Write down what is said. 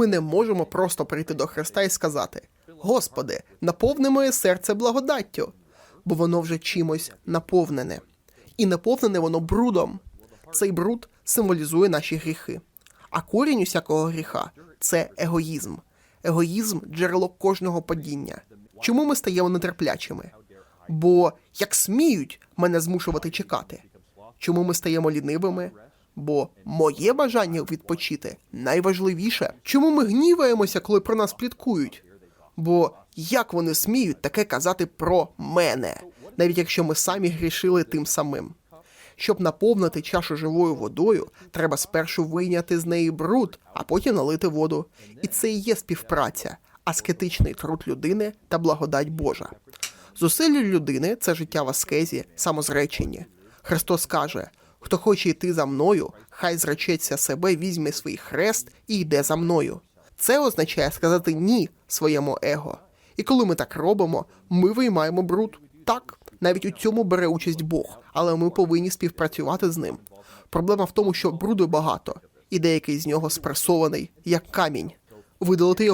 Ми не можемо просто прийти до Христа і сказати: Господи, наповни моє серце благодаттю, бо воно вже чимось наповнене. І наповнене воно брудом. Цей бруд символізує наші гріхи. А корінь усякого гріха це егоїзм. Егоїзм джерело кожного падіння. Чому ми стаємо нетерплячими? Бо як сміють мене змушувати чекати? Чому ми стаємо лінивими? Бо моє бажання відпочити найважливіше. Чому ми гніваємося, коли про нас пліткують? Бо як вони сміють таке казати про мене, навіть якщо ми самі грішили тим самим? Щоб наповнити чашу живою водою, треба спершу вийняти з неї бруд, а потім налити воду. І це і є співпраця, аскетичний труд людини та благодать Божа. Зусилля людини це життя в аскезі, самозреченні. Христос каже: хто хоче йти за мною, хай зречеться себе, візьме свій хрест і йде за мною. Це означає сказати ні своєму его. І коли ми так робимо, ми виймаємо бруд. Так, навіть у цьому бере участь Бог, але ми повинні співпрацювати з ним. Проблема в тому, що бруду багато, і деякий з нього спресований, як камінь. Видалити його